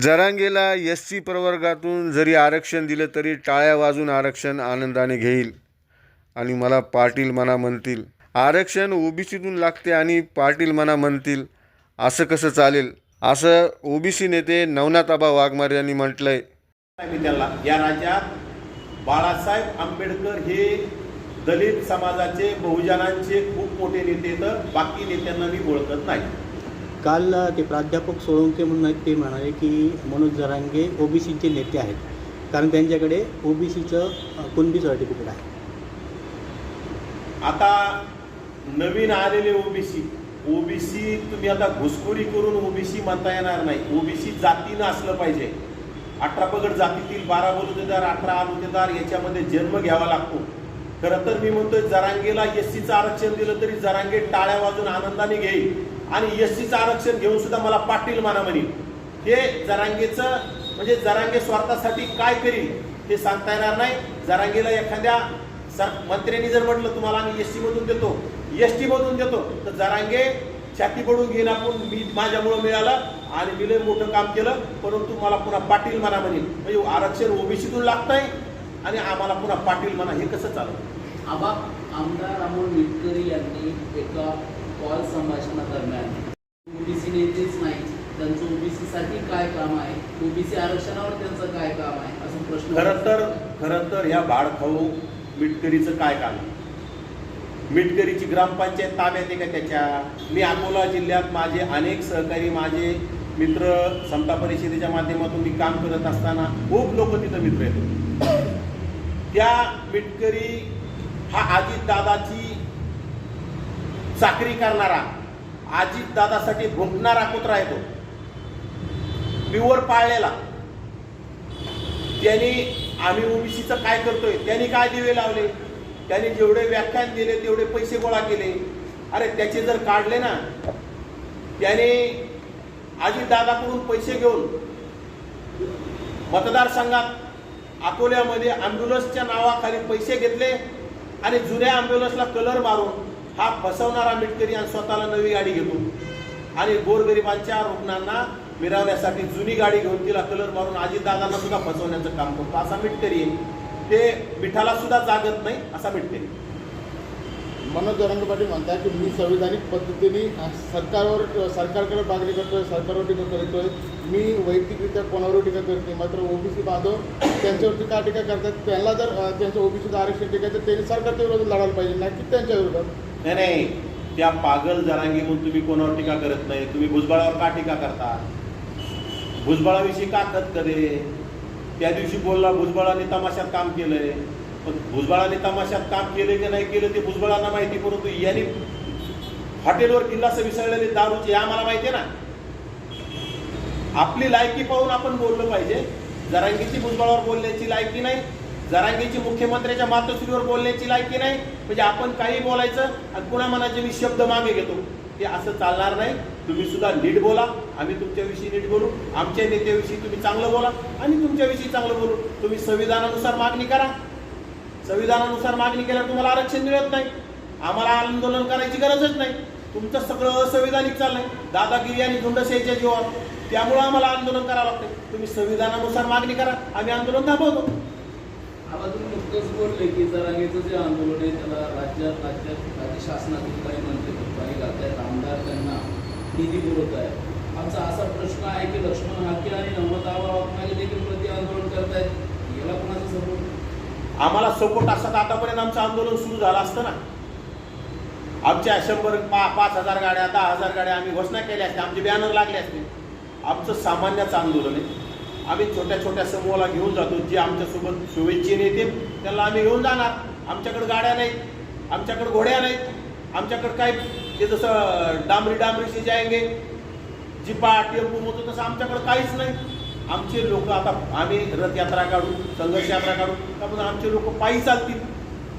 जरांगेला S C प्रवर्गातून जरी आरक्षण दिलं तरी टाळ्या वाजून आरक्षण आनंदाने घेईल. आणि मला पाटील म्हणा म्हणतील आरक्षण ओबीसीतून लागते आणि पाटील म्हणा म्हणतील असं कसं चालेल? असं ओबीसी नेते नवनाथाबा वाघमारे यांनी म्हटलंय. त्याला या राज्यात बाळासाहेब आंबेडकर हे दलित समाजाचे बहुजनांचे खूप मोठे नेते तर बाकी नेत्यांना मी ओळखत नाही. काल ते प्राध्यापक सोळंके म्हणून आहेत ते म्हणाले की मनोज जरांगे ओबीसीचे नेते आहेत. कारण त्यांच्याकडे ओबीसीचं कुणबी सर्टिफिकेट आहे? आता नवीन आलेले ओबीसी ओबीसी तुम्ही आता घुसखोरी करून ओबीसी म्हणता येणार नाही. ओबीसी जातीनं असलं पाहिजे. अठरा पगड जातीतील बारा बलुतेदार अठरा आलुतेदार याच्यामध्ये जन्म घ्यावा लागतो. खरं तर मी म्हणतोय जरांगेला एस सीचं आरक्षण दिलं तरी जरांगे टाळ्या वाजून आनंदाने घेईल. आणि एस सीचं आरक्षण घेऊन सुद्धा मला पाटील माना म्हणेल. हे जरांगेचं म्हणजे जरांगे स्वार्थासाठी काय करील हे सांगता येणार नाही. जरांगेला एखाद्या सर मंत्र्यांनी जर म्हटलं तुम्हाला आम्ही एस मधून देतो एस मधून देतो तर जरांगे छाती पडून घेईन आपण मी माझ्यामुळं मिळालं आणि मी लय मोठं काम केलं परंतु मला पुन्हा पाटील म्हणा म्हणेल. म्हणजे आरक्षण ओबीसीतून लागतंय आणि आम्हाला पुन्हा पाटील म्हणा हे कसं चालू आबा आमदार अमोल मिटकरी यांनी एका कॉल संभाषणादरम्यान ओबीसी नेतेच नाही त्यांचं ओबीसी साठी काय काम आहे? ओबीसी आरक्षणावर त्यांचं काय काम आहे? असं प्रश्न खरं तर खरं तर ह्या भाडखाऊ मिटकरीचं काय काम? आहे? मिटकरीची ग्रामपंचायत ताब्यात आहे का त्याच्या? मी अकोला जिल्ह्यात माझे अनेक सहकारी माझे मित्र समता परिषदेच्या माध्यमातून मी काम करत असताना खूप लोक तिथं मित्र आहेत. त्या मिटकरी हा अजित दादाची चाकरी करणारा आजी दादासाठी भुंकणारा कुत्रा आहे तो. प्युअर पाळलेला. त्यांनी आम्ही ओबीसीचं काय करतोय? त्यांनी काय दिवे लावले? त्यांनी जेवढे व्याख्यान दिले तेवढे पैसे गोळा केले. अरे त्याचे जर काढले ना त्याने दादाकडून पैसे घेऊन मतदारसंघात अकोल्यामध्ये अँब्युलन्सच्या नावाखाली पैसे घेतले आणि जुन्या अँब्युलन्सला कलर मारून हा फसवणारा मिटकरी आणि स्वतःला नवी गाडी घेतो. आणि गोरगरिबांच्या रुग्णांना मिरवण्यासाठी जुनी गाडी घेऊन तिला कलर मारून अजितदादांना सुद्धा फसवण्याचं काम करतो. असा मिटकरी आहे. ते मिठाला सुद्धा जागत नाही असा मिटकरी मनोज जरांगे पाटील म्हणतात की मी संविधानिक पद्धतीने सरकारवर सरकारकडे मागणी करतोय सरकारवर टीका करतोय. मी वैयक्तिकरित्या कोणावर टीका करत नाही मात्र ओबीसी बांधव त्यांच्यावरती का टीका करतात? त्यांना जर त्यांचं ओबीसीचं आरक्षण टिकायचं त्यांनी सरकारच्या विरोधात लढायला पाहिजे नाही की त्यांच्या विरोधात. नाही नाही. त्या पागल जरांगी म्हणून तुम्ही कोणावर टीका करत नाही. तुम्ही भुजबळावर का टीका करता? भुजबळाविषयी का खत करे त्या दिवशी बोलला भुजबळाने तमाशात काम केलंय. पण भुजबळाने तमाशात काम केलं की नाही केलं ते भुजबळांना माहिती परंतु यांनी हॉटेलवर किल्लास विसरलेले दारूचे आम्हाला माहिती आहे ना? आपली लायकी पाहून आपण बोललं पाहिजे. जरांगीची भुजबळावर बोलण्याची लायकी नाही. जरांगीची मुख्यमंत्र्याच्या मातोश्रीवर बोलण्याची लायकी नाही. म्हणजे आपण काही बोलायचं आणि पुन्हा मनाचे मी शब्द मागे घेतो. ते असं चालणार नाही. तुम्ही सुद्धा नीट बोला. आम्ही तुमच्याविषयी नीट बोलू. आमच्या नेत्याविषयी तुम्ही चांगलं बोला. आणि तुमच्याविषयी चांगलं बोलू तुम्ही संविधानानुसार मागणी करा. संविधानानुसार मागणी केल्यावर तुम्हाला आरक्षण मिळत नाही. आम्हाला आंदोलन करायची गरजच नाही. तुमचं सगळं असंविधानिक चाललंय. दादागिरी आणि झुंडशाहीच्या जीवावर. त्यामुळं आम्हाला आंदोलन करावं लागतं तुम्ही संविधानानुसार मागणी करा. आम्ही आंदोलन थांबवतो. आता तुम्ही नुकतंच बोलले की जरांगेचं जे आंदोलन आहे त्याला राज्यात राज्यात राज्य शासनातील काही मंत्री पटवारी घालतायत आमदार त्यांना निधी पुरवत आहे आमचा असा प्रश्न आहे की लक्ष्मण हाके आणि नमताबा वाघमारे देखील प्रति आंदोलन करतायत? याला कोणाचा सपोर्ट आम्हाला सपोर्ट असतात. आतापर्यंत आमचं आंदोलन सुरू झालं असतं ना. आमच्या शंभर पा पाच हजार गाड्या दहा हजार गाड्या आम्ही घोषणा केल्या असत्या. आमचे बॅनर लागले असते. आमचं सामान्याचं आंदोलन आहे. आम्ही छोट्या छोट्या समूहाला घेऊन जातो जे आमच्यासोबत शुभेच्छेने येतील त्यांना आम्ही घेऊन जाणार. आमच्याकडे गाड्या नाहीत आमच्याकडे घोड्या नाहीत आमच्याकडे काय ते जसं डांबरी डांबरीशी जायंगे जिपा टेम्पू मोतो तसं आमच्याकडे काहीच नाही. आमचे लोक आता आम्ही रथयात्रा काढू संघर्ष यात्रा काढू त्यामुळे आमचे लोक पायी चालतील.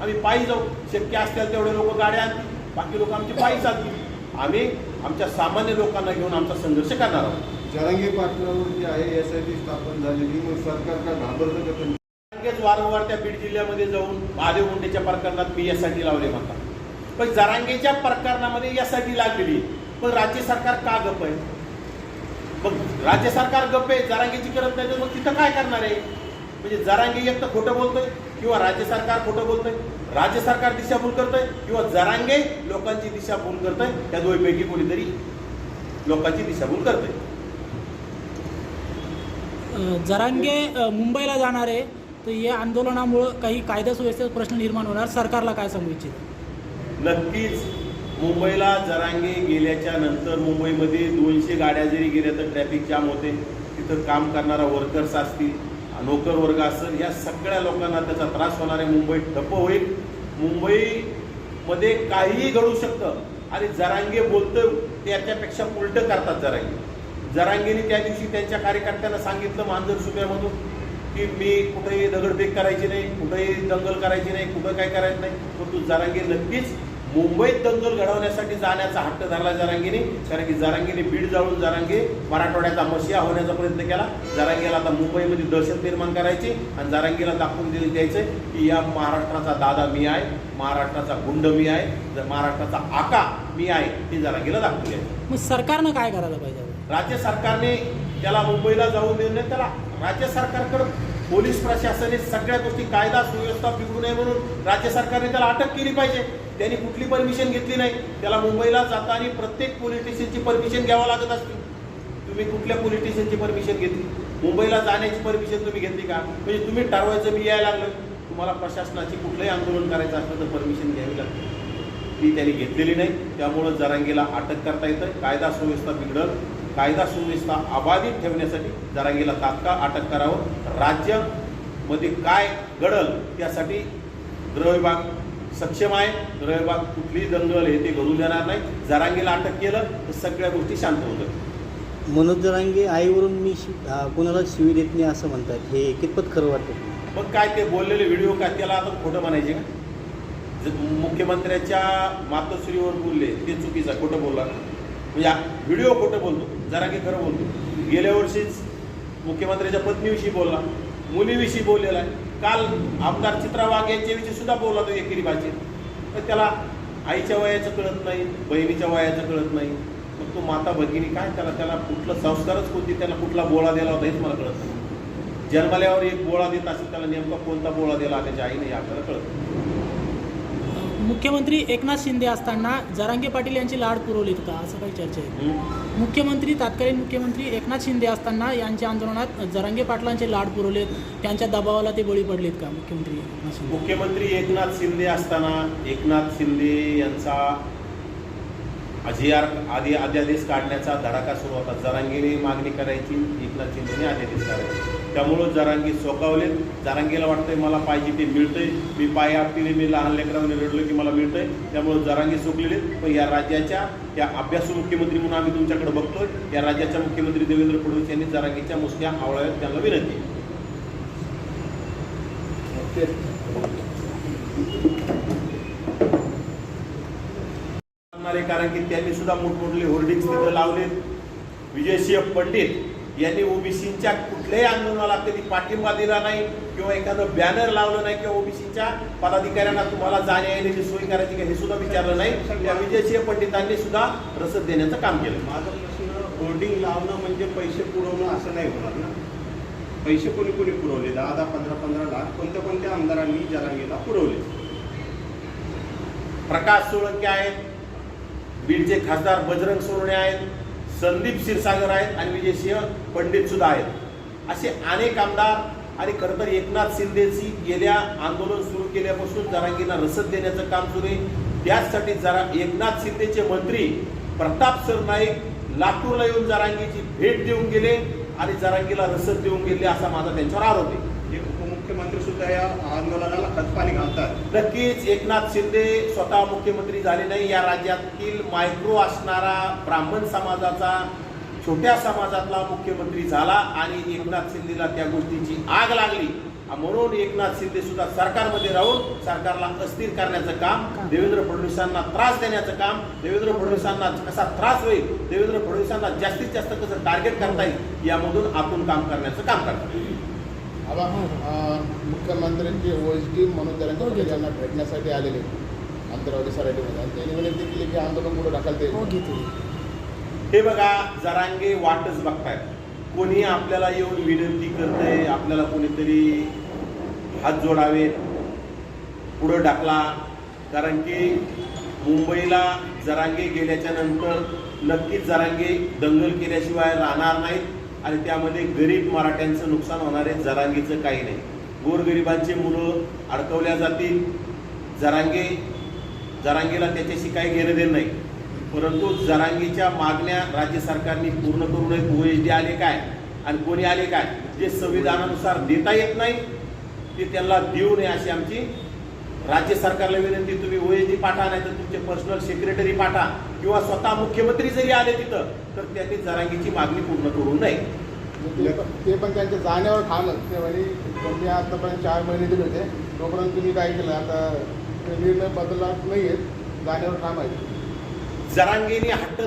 आम्ही पायी जाऊ शक्य असतील तेवढे लोक गाड्या आणतील बाकी लोक आमचे पायी चालतील. आम्ही आमच्या सामान्य लोकांना घेऊन आमचा संघर्ष करणार आहोत. जरंगी पाटलावर जी आहे एस आय टी स्थापन झालेली मग सरकार का घाबरतं का त्यांनी? लगेच वारंवार त्या बीड जिल्ह्यामध्ये जाऊन महादेव मुंडेच्या प्रकरणात मी यासाठी लावले म्हणतात. पण जरांगेच्या प्रकरणामध्ये यासाठी लागलेली पण राज्य सरकार का गप आहे? मग राज्य सरकार गप्प आहे जरांगेची करत नाही तर मग तिथं काय करणार आहे? म्हणजे जरांगी एक तर खोटं बोलतोय किंवा राज्य सरकार खोटं बोलतंय राज्य सरकार दिशाभूल करतंय किंवा जरांगे लोकांची दिशाभूल करतंय त्या दोनपैकी कोणीतरी लोकांची दिशाभूल करतंय. जरांगे मुंबईला जाणार आहे तर या आंदोलनामुळं काही कायदा सुव्यवस्थेचा प्रश्न निर्माण होणार सरकारला काय सांगू इच्छित? नक्कीच. मुंबईला जरांगे गेल्याच्यानंतर मुंबईमध्ये दोनशे गाड्या जरी गेल्या तर ट्रॅफिक जाम होते. तिथं काम करणारा वर्कर्स असतील नोकर वर्ग असेल या सगळ्या लोकांना त्याचा त्रास होणार आहे. मुंबई ठप्प होईल. मुंबईमध्ये काहीही घडू शकतं. आणि जरांगे बोलतं त्याच्यापेक्षा उलटं करतात जरांगे. जरांगीने त्या दिवशी त्यांच्या कार्यकर्त्यांना सांगितलं मांजर सुप्यामधून की मी कुठेही दगडफेक करायची नाही कुठेही दंगल करायची नाही कुठं काय करायचं नाही. परंतु जरांगी नक्कीच मुंबईत दंगल घडवण्यासाठी जाण्याचा हट्ट धरला जरांगीने. कारण की जरांगीने बीड जाळून जरांगी मराठवाड्याचा मशिया होण्याचा प्रयत्न केला. जरांगीला आता मुंबईमध्ये दहशत निर्माण करायची आणि जरांगीला दाखवून दिले द्यायचं की या महाराष्ट्राचा दादा मी आहे महाराष्ट्राचा गुंड मी आहे महाराष्ट्राचा आका मी आहे हे जरांगीला दाखवून द्यायचं. मग सरकारनं काय करायला पाहिजे? राज्य सरकारने त्याला मुंबईला जाऊन देऊ नये त्याला राज्य सरकारकडे पोलीस प्रशासनाने सगळ्या गोष्टी कायदा सुव्यवस्था बिघडू नये म्हणून राज्य सरकारने त्याला अटक केली पाहिजे. त्यांनी कुठली परमिशन घेतली नाही. त्याला मुंबईला जाताना प्रत्येक पोलीस स्टेशनची परमिशन घ्यावं लागत असते. तुम्ही कुठल्या पोलीस स्टेशनची परमिशन घेतली? मुंबईला जाण्याची परमिशन तुम्ही घेतली का? म्हणजे तुम्ही ठरवायचं मी यायला लागलं तुम्हाला प्रशासनाची कुठलंही आंदोलन करायचं असलं तर परमिशन घ्यावी लागते. ती त्यांनी घेतलेली नाही. त्यामुळं जरांगीला अटक करता येतं कायदा सुव्यवस्था बिघडल. कायदा सुव्यवस्था अबाधित ठेवण्यासाठी जरांगीला तात्काळ अटक करावं. राज्यामध्ये काय घडल त्यासाठी गृह विभाग सक्षम आहे. गृह विभाग कुठलीही दंगल हे ते घडू देणार नाही. जरांगीला अटक केलं तर सगळ्या गोष्टी शांत होतात. मनोज जरांगे आईवरून मी कोणाला शिवी देत नाही असं म्हणतात. हे कितपत खरं वाटतं? मग काय ते बोललेले व्हिडिओ काय त्याला आता खोटं म्हणायचे का? मुख्यमंत्र्याच्या मातोश्रीवर बोलले ते चुकीचं खोटं बोलला. म्हणजे व्हिडिओ खोटं बोलतो जरा की खरं बोलतो. गेल्या वर्षीच मुख्यमंत्र्याच्या पत्नीविषयी बोलला मुलीविषयी बोललेला आहे. काल आमदार चित्रा वाघ यांच्याविषयी सुद्धा बोलला तो एकेरी भाषेत. तर त्याला आईच्या वयाचं कळत नाही बहिणीच्या वयाचं कळत नाही. मग तो माता भगिनी काय त्याला त्याला कुठलं संस्कारच कोणती त्याला कुठला बोळा दिला होता हेच मला कळत नाही. जन्मल्यावर एक बोळा देत असेल त्याला नेमका कोणता बोळा दिला त्याच्या आईने हे आपल्याला कळत मुख्यमंत्री एकनाथ शिंदे असताना जरांगे पाटील यांची लाड पुरवलीत का असं काही चर्चा आहे. मुख्यमंत्री तात्कालीन मुख्यमंत्री एकनाथ शिंदे असताना यांच्या आंदोलनात जरांगे पाटलांचे लाड पुरवलेत. त्यांच्या दबावाला ते बळी पडलेत का मुख्यमंत्री एकनाथ शिंदे? मुख्यमंत्री एकनाथ शिंदे असताना एकनाथ शिंदे यांचा अजियार आधी अध्यादेश काढण्याचा धडाका सुरू होता. जरांगीने मागणी करायची एकनाथ शिंदेने अध्यादेश काढायचे. त्यामुळं जरांगी सोकावले जरांगीला वाटतंय मला पाहिजे ते मिळतंय. मी पाय आपले मी लहान लेकरांनी रडलो की मला मिळतंय. त्यामुळं जरांगी सोकलेले पण या राज्याच्या या अभ्यासू मुख्यमंत्री म्हणून आम्ही तुमच्याकडे बघतोय. या राज्याच्या मुख्यमंत्री देवेंद्र फडणवीस यांनी जरांगीच्या मुसक्या आवळाव्यात त्यांना विनंती. करणारे कारण की त्यांनी सुद्धा मोठमोठे होर्डिंग्स तिथं लावलेत. विजयसिंह पंडित यांनी ओबीसीच्या कुठल्याही आंदोलनाला कधी पाठिंबा दिला नाही किंवा एखादं बॅनर लावलं नाही किंवा ओबीसीच्या पदाधिकाऱ्यांना तुम्हाला जाण्या येण्याची सोय करायची का हे सुद्धा विचारलं नाही. त्या विजयसिंह पंडितांनी सुद्धा रसद देण्याचं काम केलं. माझा प्रश्न होर्डिंग लावणं म्हणजे पैसे पुरवणं असं नाही होणार ना? पैसे कोणी कोणी पुरवले? दहा दहा पंधरा पंधरा लाख कोणत्या कोणत्या आमदारांनी जरांगीला पुरवले. प्रकाश सोळंके आहेत बीडचे खासदार बजरंग सोनवणे आहेत संदीप क्षीरसागर आहेत आणि विजयसिंह पंडित सुद्धा आहेत. असे अनेक आमदार आणि खरं तर एकनाथ शिंदेची गेल्या आंदोलन सुरू केल्यापासून जरांगीला रसद देण्याचं काम सुरू आहे. त्याचसाठी जरा एकनाथ शिंदेचे मंत्री प्रताप सरनाईक लातूरला येऊन जरांगीची भेट देऊन गेले आणि जरांगीला रसद देऊन गेले असा माझा त्यांच्यावर आरोप आहे. मुख्यमंत्री सुद्धा या आंदोलनाला खतपाणी घालतात. नक्कीच एकनाथ शिंदे स्वतः मुख्यमंत्री झाले नाही. या राज्यातील मायक्रो असणारा ब्राह्मण समाजाचा छोट्या समाजातला मुख्यमंत्री झाला आणि एकनाथ शिंदेला त्या गोष्टीची आग लागली. म्हणून एकनाथ शिंदे सुद्धा सरकारमध्ये राहून सरकारला अस्थिर करण्याचं काम देवेंद्र फडणवीसांना त्रास देण्याचं काम देवेंद्र फडणवीसांना कसा त्रास होईल देवेंद्र फडणवीसांना जास्तीत जास्त कसं टार्गेट करता येईल यामधून आतून काम करण्याचं काम करतात. अं, मुख्यमंत्र्यांची ओएसडी मनोज जरांगे पाटील यांना भेटण्यासाठी आलेले. आंतरवादी सराटीमध्ये आणि त्यांनी विनंती केली की आंदोलन पुढे ढकलता हो हे बघा जरांगे वाटच बघतायत. कोणी आपल्याला येऊन विनंती करतंय आपल्याला कोणीतरी हात जोडावेत पुढं टाकला कारण की मुंबईला जरांगे गेल्याच्यानंतर नक्कीच जरांगे दंगल केल्याशिवाय राहणार नाहीत. आणि त्यामध्ये गरीब मराठ्यांचं नुकसान होणार आहे जरांगीचं काही नाही. गोरगरिबांची मुलं अडकवल्या जातील जरांगे जरांगेला त्याच्याशी काही घेणं देणं नाही. परंतु जरांगीच्या मागण्या राज्य सरकारने पूर्ण करू नयेत. ओ एच डी आले काय आणि कोणी आले काय? जे संविधानानुसार देता येत नाही ते त्यांना देऊ नये अशी आमची राज्य सरकारला विनंती तुम्ही ओ एच डी पाठा नाही तर तुमचे पर्सनल सेक्रेटरी पाठा किंवा स्वतः मुख्यमंत्री जरी आले तिथं तर त्यांनी जरांगीची मागणी पूर्ण करू नये. ते पण- ते पण त्यांच्या जाण्यावर ठामच ते म्हणे मी आतापर्यंत चार महिने दिले होते. तोपर्यंत तुम्ही काय केलं आता निर्णय बदलला नाही आहेत जाण्यावर ठाम आहे जरांगीने हट्ट